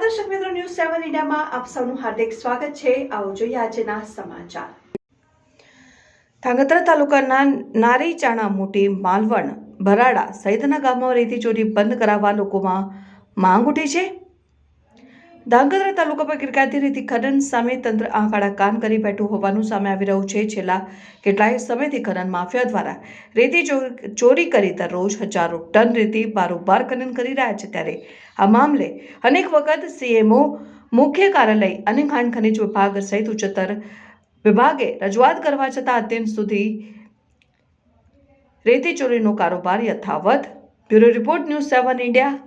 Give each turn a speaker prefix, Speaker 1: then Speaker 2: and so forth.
Speaker 1: દર્શક મિત્રો, ન્યૂઝ સેવન ઇન્ડિયામાં આપ સૌનું હાર્દિક સ્વાગત છે. આવો જોઈએ આજના સમાચાર. ધાંગધ્રા તાલુકાના નારી ચાણા મોટી માલવણ ભરાડા સહિતના ગામમાં રેતી ચોરી બંધ કરાવવા લોકોમાં માંગ ઉઠી છે. ધાંગધ્રા તાલુકા પર કિરકાતી રેતી ખનન સામે તંત્ર આંકડા કાન કરી બેઠું હોવાનું સામે આવી રહ્યું છે. છેલ્લા કેટલાય સમયથી ખનન માફિયા દ્વારા રેતી ચોરી કરી દરરોજ હજારો ટન રેતી બારોબાર ખનન કરી રહ્યા છે. ત્યારે આ મામલે અનેક વખત સીએમઓ મુખ્ય કાર્યાલય અને ખાણ ખનિજ વિભાગ સહિત ઉચ્ચતર વિભાગે રજૂઆત કરવા છતાં અત્યંત સુધી રેતી ચોરીનો કારોબાર યથાવત. Bureau report news seven India